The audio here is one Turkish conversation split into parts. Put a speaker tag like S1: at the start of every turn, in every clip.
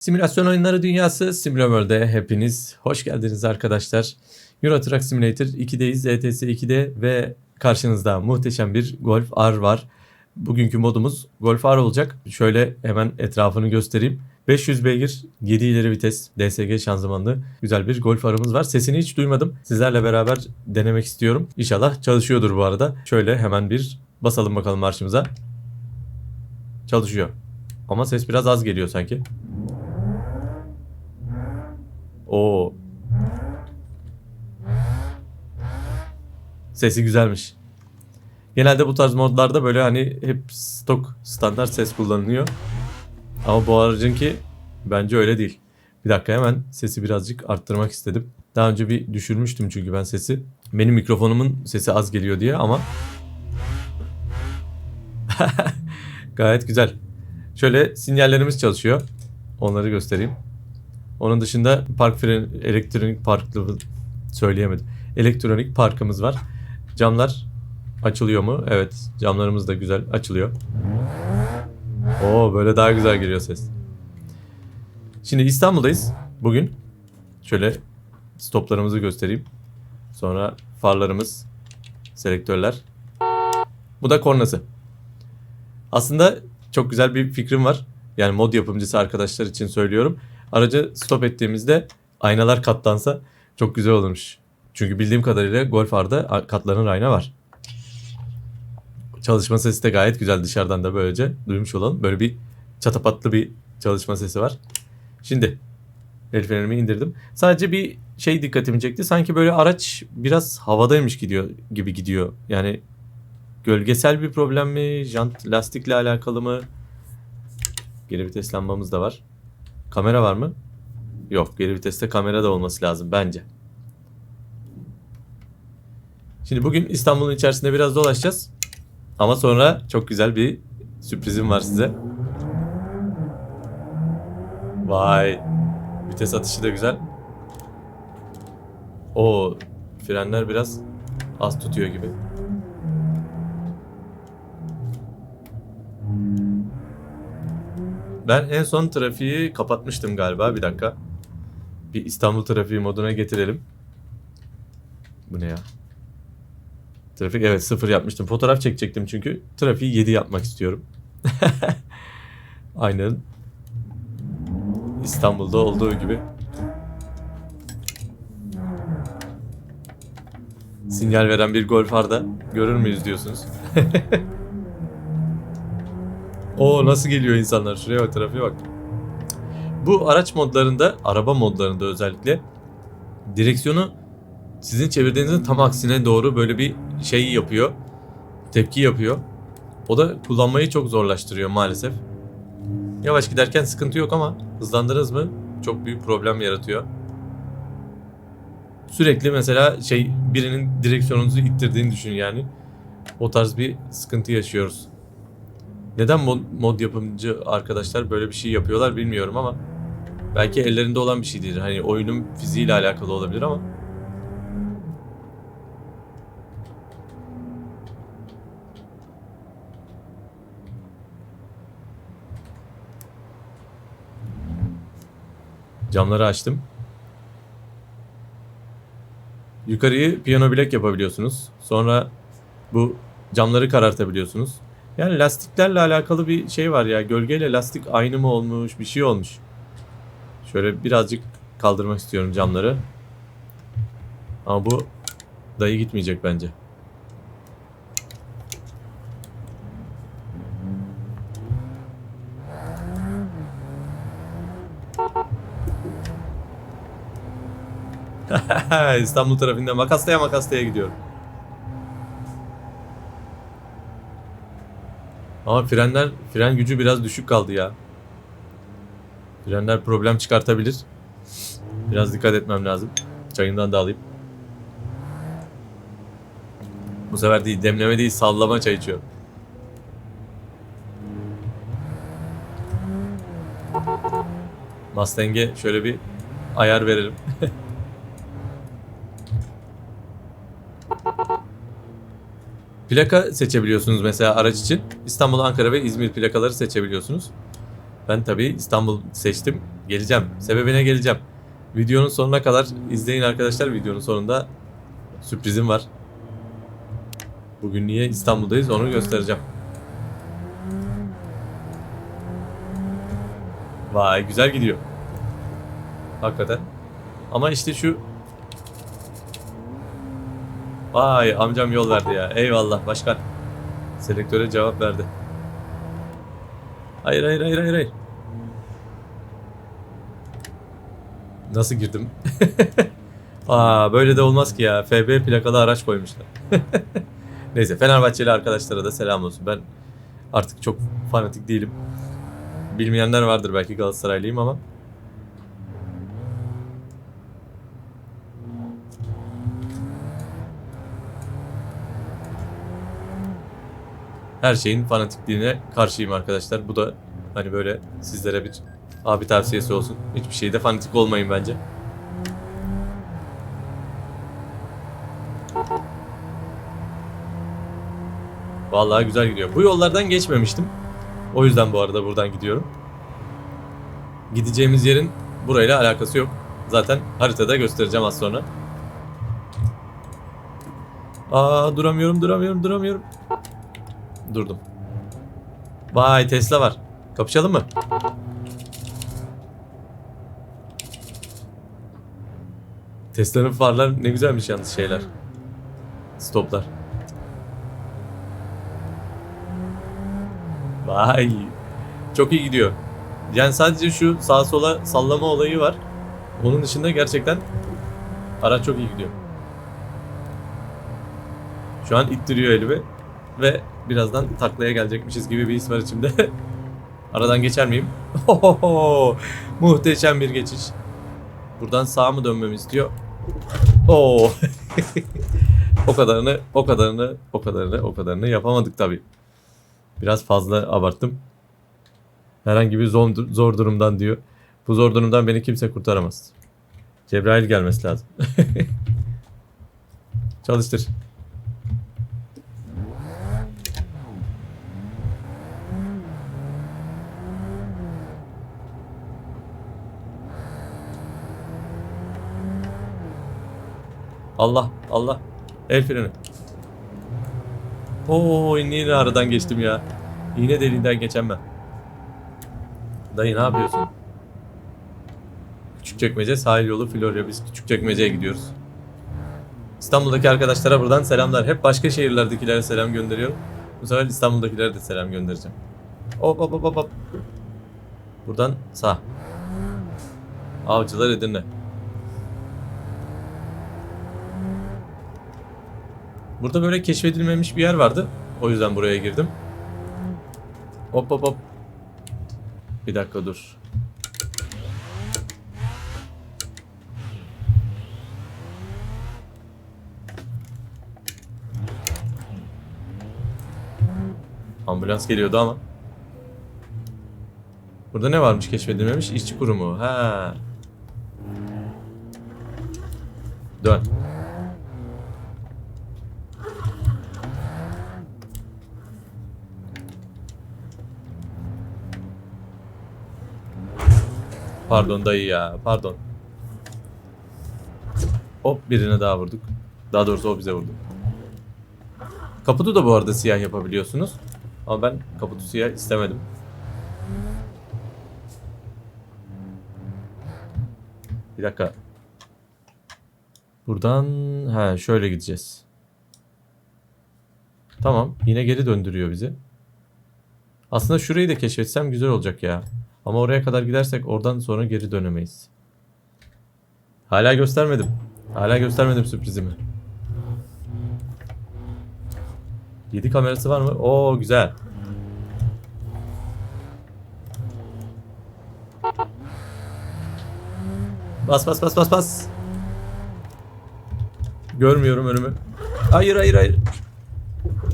S1: Simülasyon oyunları dünyası Simulaworld'e hepiniz hoş geldiniz arkadaşlar. Euro Truck Simulator 2'deyiz, ETS 2'de ve karşınızda muhteşem bir Golf R var. Bugünkü modumuz Golf R olacak. Şöyle hemen etrafını göstereyim. 500 beygir, 7 ileri vites, DSG şanzımanlı güzel bir Golf R'ımız var. Sesini hiç duymadım. Sizlerle beraber denemek istiyorum. İnşallah çalışıyordur bu arada. Şöyle hemen bir basalım bakalım marşımıza. Çalışıyor. Ama ses biraz az geliyor sanki. Oo. Sesi güzelmiş. Genelde bu tarz modlarda böyle hani hep stok standart ses kullanılıyor. Ama bu aracınki bence öyle değil. Bir dakika hemen sesi birazcık arttırmak istedim. Daha önce bir düşürmüştüm çünkü ben sesi. Benim mikrofonumun sesi az geliyor diye ama gayet güzel. Şöyle sinyallerimiz çalışıyor. Onları göstereyim. Onun dışında park freni, elektronik parklı söyleyemedim. Elektronik parkımız var. Camlar açılıyor mu? Evet. Camlarımız da güzel açılıyor. Oo böyle daha güzel geliyor ses. Şimdi İstanbul'dayız bugün. Şöyle stoplarımızı göstereyim. Sonra farlarımız, selektörler. Bu da kornası. Aslında çok güzel bir fikrim var. Yani mod yapımcısı arkadaşlar için söylüyorum. Aracı stop ettiğimizde aynalar katlansa çok güzel olurmuş. Çünkü bildiğim kadarıyla Golf R'da katlanır ayna var. Çalışma sesi de gayet güzel dışarıdan da böylece duymuş olalım. Böyle bir çatapatlı bir çalışma sesi var. Şimdi el frenimi indirdim. Sadece bir şey dikkatimi çekti. Sanki böyle araç biraz havadaymış gidiyor gibi gidiyor. Yani gölgesel bir problem mi? Jant lastikle alakalı mı? Geri vites lambamız da var. Kamera var mı? Yok. Geri viteste kamera da olması lazım bence. Şimdi bugün İstanbul'un içerisinde biraz dolaşacağız. Ama sonra çok güzel bir sürprizim var size. Vay. Vites atışı da güzel. O frenler biraz az tutuyor gibi. Ben en son trafiği kapatmıştım galiba. Bir dakika. Bir İstanbul trafiği moduna getirelim. Bu ne ya? Trafik evet sıfır yapmıştım. Fotoğraf çekecektim çünkü. Trafiği 7 yapmak istiyorum. Aynen. İstanbul'da olduğu gibi. Sinyal veren bir Golf R'da görür müyüz diyorsunuz. O nasıl geliyor insanlar? Şuraya bak trafiğe bak. Bu araç modlarında, araba modlarında özellikle direksiyonu sizin çevirdiğinizin tam aksine doğru böyle bir şey yapıyor. Tepki yapıyor. O da kullanmayı çok zorlaştırıyor maalesef. Yavaş giderken sıkıntı yok ama hızlandırırız mı çok büyük problem yaratıyor. Sürekli mesela şey birinin direksiyonunuzu ittirdiğini düşün yani. O tarz bir sıkıntı yaşıyoruz. Neden mod, mod yapımcı arkadaşlar böyle bir şey yapıyorlar bilmiyorum ama belki ellerinde olan bir şeydir. Hani oyunun fiziğiyle alakalı olabilir ama Camları açtım. Yukarıyı piyano bilek yapabiliyorsunuz. Sonra bu camları karartabiliyorsunuz. Yani lastiklerle alakalı bir şey var ya. Gölgeyle lastik aynı mı olmuş bir şey olmuş. Şöyle birazcık kaldırmak istiyorum camları. Ama bu dayı gitmeyecek bence. İstanbul trafiğinde makaslaya makaslaya gidiyorum. Ama frenler, fren gücü biraz düşük kaldı ya. Frenler problem çıkartabilir. Biraz dikkat etmem lazım. Çayından da alayım. Bu sefer değil, demleme değil, sallama çay içiyorum. Mustang'e şöyle bir ayar verelim. Plaka seçebiliyorsunuz mesela araç için. İstanbul, Ankara ve İzmir plakaları seçebiliyorsunuz. Ben tabii İstanbul seçtim. Geleceğim. Sebebine geleceğim. Videonun sonuna kadar izleyin arkadaşlar. Videonun sonunda sürprizim var. Bugün niye İstanbul'dayız onu göstereceğim. Vay güzel gidiyor. Hakikaten. Ama işte şu Vay amcam yol verdi ya. Eyvallah başkan. Selektöre cevap verdi. Hayır hayır hayır hayır hayır. Nasıl girdim? Aa böyle de olmaz ki ya. FB plakalı araç koymuşlar. Neyse Fenerbahçeli arkadaşlara da selam olsun. Ben artık çok fanatik değilim. Bilmeyenler vardır belki Galatasaraylıyım ama. Her şeyin fanatikliğine karşıyım arkadaşlar. Bu da hani böyle sizlere bir abi tavsiyesi olsun. Hiçbir şeyde fanatik olmayın bence. Vallahi güzel gidiyor. Bu yollardan geçmemiştim. O yüzden bu arada buradan gidiyorum. Gideceğimiz yerin burayla alakası yok. Zaten haritada göstereceğim az sonra. Aa duramıyorum duramıyorum duramıyorum. Durdum. Vay Tesla var. Kapışalım mı? Tesla'nın farlar ne güzelmiş yalnız şeyler. Stoplar. Vay. Çok iyi gidiyor. Yani sadece şu sağa sola sallama olayı var. Onun dışında gerçekten araç çok iyi gidiyor. Şu an ittiriyor elimi ve birazdan taklaya gelecekmişiz gibi bir his var içimde. Aradan geçer miyim? Ohoho! Muhteşem bir geçiş. Buradan sağa mı dönmemi istiyor? Oo. o kadarını, o kadarını, o kadarını, o kadarını yapamadık tabii. Biraz fazla abarttım. Herhangi bir zor, zor durumdan diyor. Bu zor durumdan beni kimse kurtaramaz. Cebrail gelmesi lazım. Çalıştır. Allah Allah. El freni. Oo yine aradan geçtim ya. İğne deliğinden geçen ben. Dayı ne yapıyorsun? Küçükçekmece sahil yolu Florya. Biz Küçükçekmece'ye gidiyoruz. İstanbul'daki arkadaşlara buradan selamlar. Hep başka şehirlerdekilere selam gönderiyorum. Bu sefer İstanbul'dakilere de selam göndereceğim. Hop hop hop hop. Buradan sağ. Avcılar Edirne. Burada böyle keşfedilmemiş bir yer vardı. O yüzden buraya girdim. Hop hop hop. Bir dakika dur. Ambulans geliyordu ama. Burada ne varmış keşfedilmemiş? İşçi kurumu. Ha. Dön. Pardon dayı ya. Pardon. Hop birine daha vurduk. Daha doğrusu o bize vurdu. Kaputu da bu arada siyah yapabiliyorsunuz. Ama ben kaputu siyah istemedim. Bir dakika. Buradan ha şöyle gideceğiz. Tamam. Yine geri döndürüyor bizi. Aslında şurayı da keşfetsem güzel olacak ya. Ama oraya kadar gidersek oradan sonra geri dönemeyiz. Hala göstermedim. Hala göstermedim sürprizimi. 7 kamerası var mı? Oo güzel. Bas bas bas bas bas. Görmüyorum önümü. Hayır hayır hayır.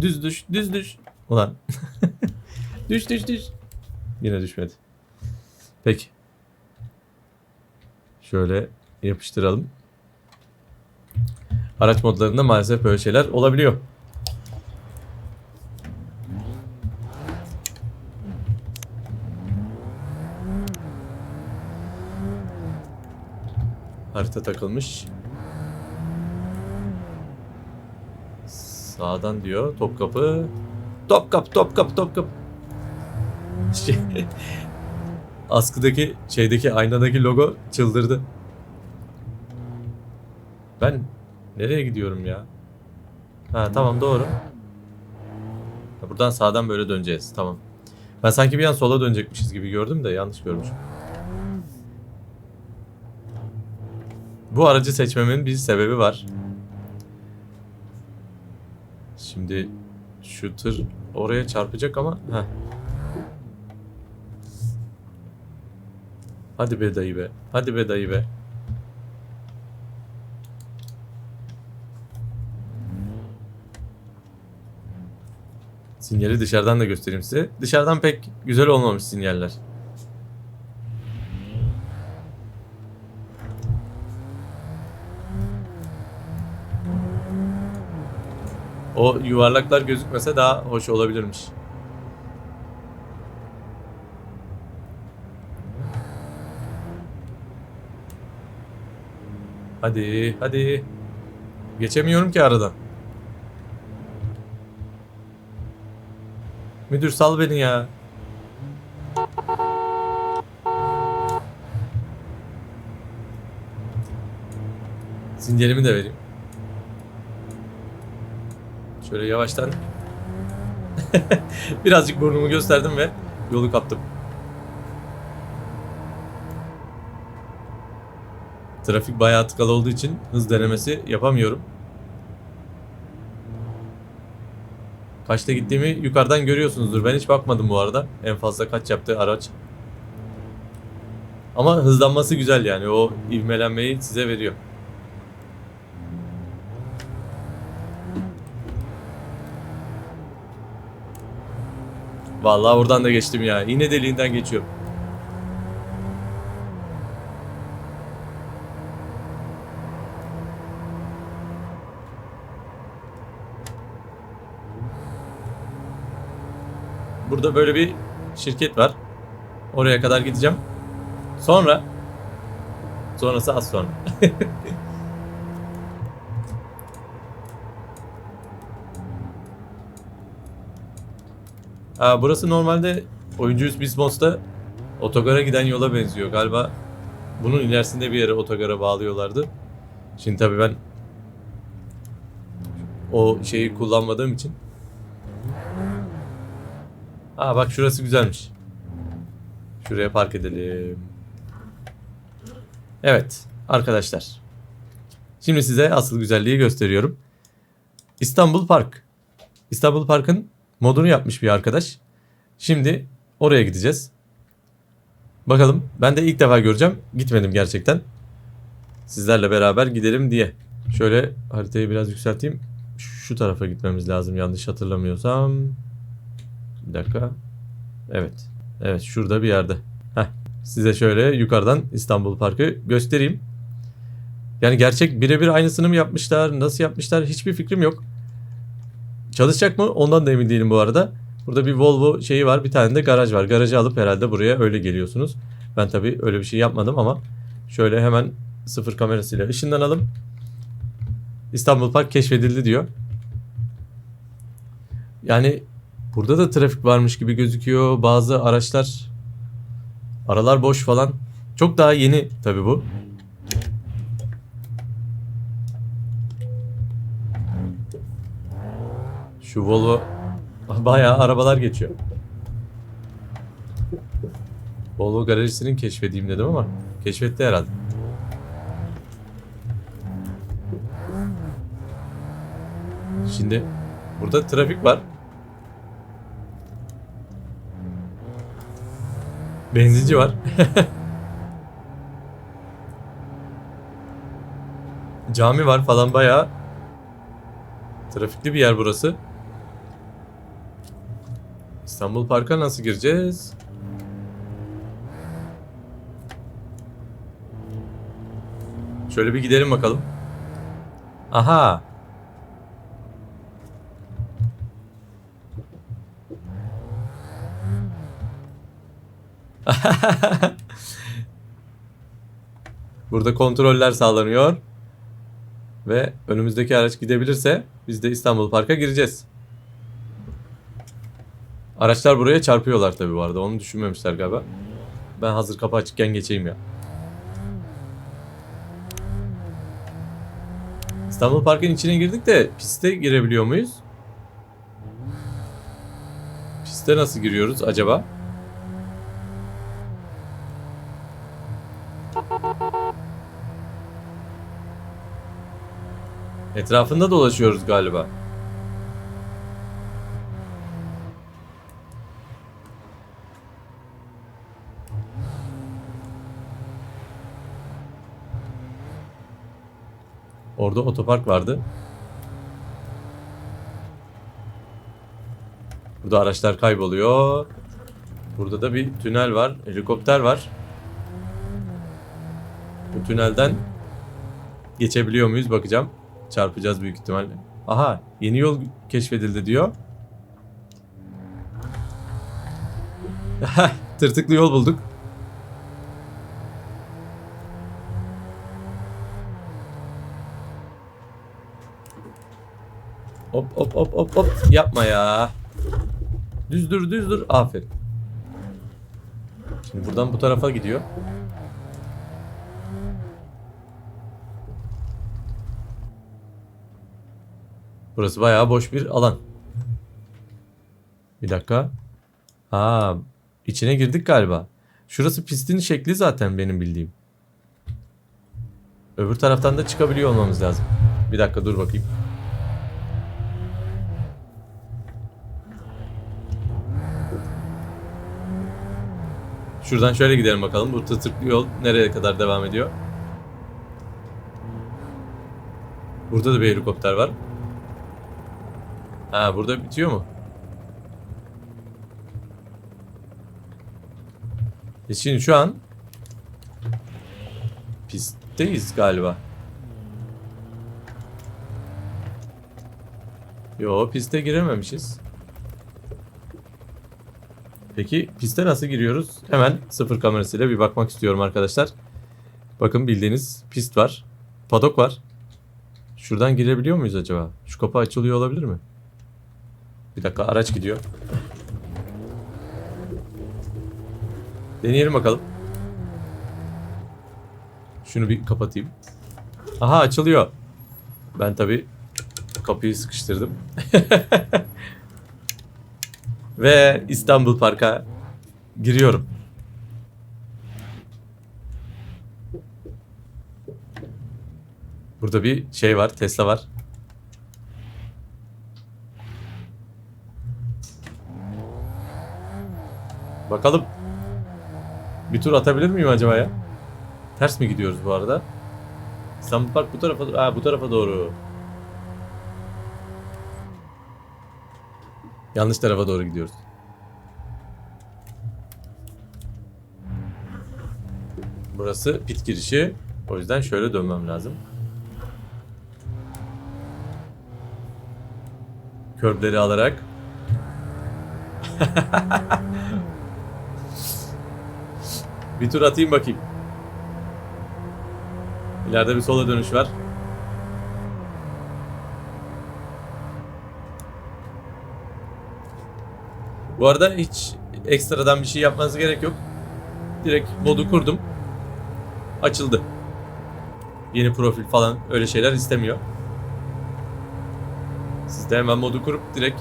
S1: Düz düş düz düş. Ulan. düş düş düş. Yine düşmedi. Peki. Şöyle yapıştıralım. Araç modlarında maalesef böyle şeyler olabiliyor. Harita takılmış. Sağdan diyor. Topkapı. Topkapı, Topkapı, Topkapı. Şey, askıdaki şeydeki aynadaki logo çıldırdı. Ben nereye gidiyorum ya? Ha tamam doğru. Ha, Buradan sağdan böyle döneceğiz. Tamam. Ben sanki bir an sola dönecekmişiz gibi gördüm de yanlış görmüşüm. Bu aracı seçmemin bir sebebi var. Şimdi şu tır oraya çarpacak ama heh. Hadi be dayı be. Hadi be dayı be. Sinyali dışarıdan da göstereyim size. Dışarıdan pek güzel olmamış sinyaller. O yuvarlaklar gözükmese daha hoş olabilirmiş. Hadi, hadi. Geçemiyorum ki aradan. Müdür sal beni ya. Sinyalimi de vereyim. Şöyle yavaştan. Birazcık burnumu gösterdim ve yolu kaptım. Trafik bayağı tıkalı olduğu için hız denemesi yapamıyorum. Kaçta gittiğimi yukarıdan görüyorsunuzdur. Ben hiç bakmadım bu arada. En fazla kaç yaptı araç. Ama hızlanması güzel yani. O ivmelenmeyi size veriyor. Vallahi oradan da geçtim ya. İğne deliğinden geçiyorum. Burada böyle bir şirket var. Oraya kadar gideceğim. Sonra sonrası az sonra. Aa, burası normalde Oyuncuyuz Bismos'ta otogara giden yola benziyor. Galiba bunun ilerisinde bir yere otogara bağlıyorlardı. Şimdi tabii ben o şeyi kullanmadığım için Aa bak şurası güzelmiş. Şuraya park edelim. Evet arkadaşlar. Şimdi size asıl güzelliği gösteriyorum. İstanbul Park. İstanbul Park'ın modunu yapmış bir arkadaş. Şimdi oraya gideceğiz. Bakalım ben de ilk defa göreceğim. Gitmedim gerçekten. Sizlerle beraber gidelim diye. Şöyle haritayı biraz yükselteyim. Şu tarafa gitmemiz lazım yanlış hatırlamıyorsam. Bir dakika. Evet. Evet şurada bir yerde. Heh. Size şöyle yukarıdan İstanbul Parkı göstereyim. Yani gerçek birebir aynısını mı yapmışlar? Nasıl yapmışlar? Hiçbir fikrim yok. Çalışacak mı? Ondan da emin değilim bu arada. Burada bir Volvo şeyi var. Bir tane de garaj var. Garajı alıp herhalde buraya öyle geliyorsunuz. Ben tabii öyle bir şey yapmadım ama şöyle hemen sıfır kamerasıyla ışınlanalım. İstanbul Park keşfedildi diyor. Yani burada da trafik varmış gibi gözüküyor. Bazı araçlar aralar boş falan. Çok daha yeni tabii bu. Şu Volvo bayağı arabalar geçiyor. Volvo garajisinin keşfedeyim dedim ama keşfetti herhalde. Şimdi burada trafik var. Benzinci var. Cami var falan bayağı trafikli bir yer burası. İstanbul Park'a nasıl gireceğiz? Şöyle bir gidelim bakalım. Aha. Burada kontroller sağlanıyor. Ve önümüzdeki araç gidebilirse biz de İstanbul Park'a gireceğiz. Araçlar buraya çarpıyorlar tabii bu arada. Onu düşünmemişler galiba. Ben hazır kapı açıkken geçeyim ya. İstanbul Park'ın içine girdik de piste girebiliyor muyuz? Piste nasıl giriyoruz acaba? Etrafında dolaşıyoruz galiba. Orada otopark vardı. Burada araçlar kayboluyor. Burada da bir tünel var. Helikopter var. Bu tünelden geçebiliyor muyuz bakacağım. Çarpacağız büyük ihtimalle. Aha yeni yol keşfedildi diyor. Tırtıklı yol bulduk. Hop hop hop hop hop yapma ya. Düz dur düz dur aferin. Şimdi buradan bu tarafa gidiyor. Burası bayağı boş bir alan. Bir dakika. Aa, içine girdik galiba. Şurası pistin şekli zaten benim bildiğim. Öbür taraftan da çıkabiliyor olmamız lazım. Bir dakika dur bakayım. Şuradan şöyle gidelim bakalım. Bu tırtıklı yol nereye kadar devam ediyor? Burada da bir helikopter var. Ha burada bitiyor mu? E şimdi şu an pistteyiz galiba. Yo piste girememişiz. Peki piste nasıl giriyoruz? Hemen sıfır kamerasıyla bir bakmak istiyorum arkadaşlar. Bakın bildiğiniz pist var. Padok var. Şuradan girebiliyor muyuz acaba? Şu kapı açılıyor olabilir mi? Bir dakika araç gidiyor. Deneyelim bakalım. Şunu bir kapatayım. Aha açılıyor. Ben tabi kapıyı sıkıştırdım. Ve İstanbul Park'a giriyorum. Burada bir şey var, Tesla var. Bakalım. Bir tur atabilir miyim acaba ya? Ters mi gidiyoruz bu arada? İstanbul Park bu tarafa, ha, bu tarafa doğru. Yanlış tarafa doğru gidiyoruz. Burası pit girişi. O yüzden şöyle dönmem lazım. Körbleri alarak. bir tur atayım bakayım. İleride bir sola dönüş var. Bu arada hiç ekstradan bir şey yapmanız gerek yok. Direkt modu kurdum. Açıldı. Yeni profil falan öyle şeyler istemiyor. Siz de hemen modu kurup direkt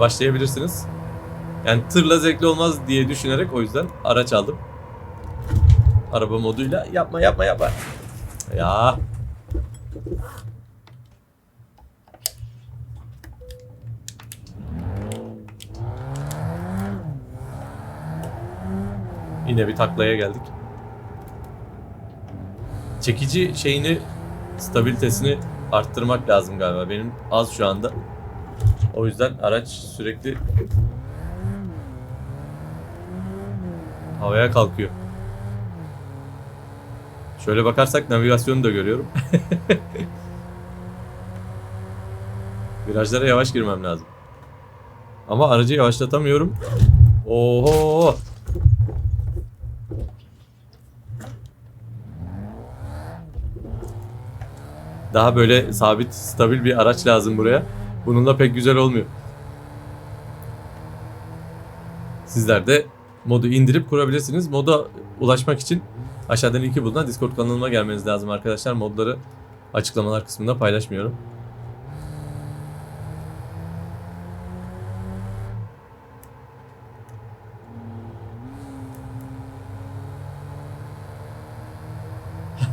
S1: başlayabilirsiniz. Yani tırla zevkli olmaz diye düşünerek o yüzden araç aldım. Araba moduyla yapma yapma yapma. Ya. Yine bir taklaya geldik. Çekici şeyini stabilitesini arttırmak lazım galiba. Benim az şu anda. O yüzden araç sürekli havaya kalkıyor. Şöyle bakarsak navigasyonu da görüyorum. Virajlara yavaş girmem lazım. Ama aracı yavaşlatamıyorum. Oho! Daha böyle sabit, stabil bir araç lazım buraya. Bununla pek güzel olmuyor. Sizler de modu indirip kurabilirsiniz. Moda ulaşmak için aşağıdan linki bulunan Discord kanalıma gelmeniz lazım arkadaşlar. Modları açıklamalar kısmında paylaşmıyorum.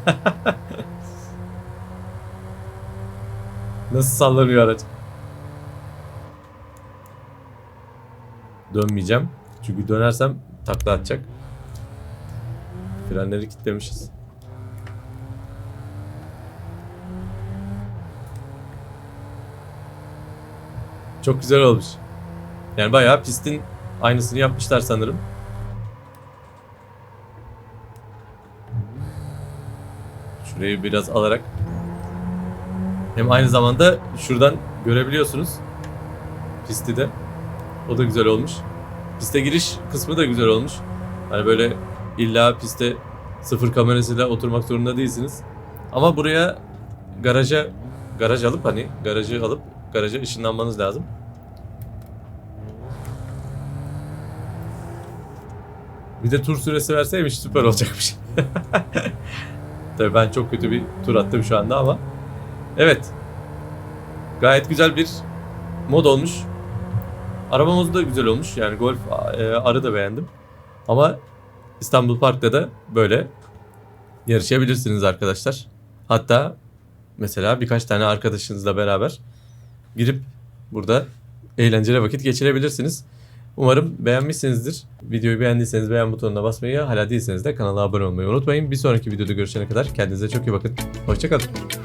S1: Nasıl sallanıyor araç? Dönmeyeceğim. Çünkü dönersem takla atacak. Frenleri kilitlemişiz. Çok güzel olmuş. Yani bayağı pistin aynısını yapmışlar sanırım. Şurayı biraz alarak hem aynı zamanda şuradan görebiliyorsunuz pisti de. O da güzel olmuş. Piste giriş kısmı da güzel olmuş. Hani böyle illa piste sıfır kamerasıyla oturmak zorunda değilsiniz. Ama buraya garaja garaj alıp hani garajı alıp garaja ışınlanmanız lazım. Bir de tur süresi verseymiş süper olacakmış. Tabii ben çok kötü bir tur attım şu anda ama. Evet. Gayet güzel bir mod olmuş. Arabamız da güzel olmuş. Yani Golf e, arı da beğendim. Ama İstanbul Park'ta da böyle yarışabilirsiniz arkadaşlar. Hatta mesela birkaç tane arkadaşınızla beraber girip burada eğlenceli vakit geçirebilirsiniz. Umarım beğenmişsinizdir. Videoyu beğendiyseniz beğen butonuna basmayı, hala değilseniz de kanala abone olmayı unutmayın. Bir sonraki videoda görüşene kadar kendinize çok iyi bakın. Hoşçakalın.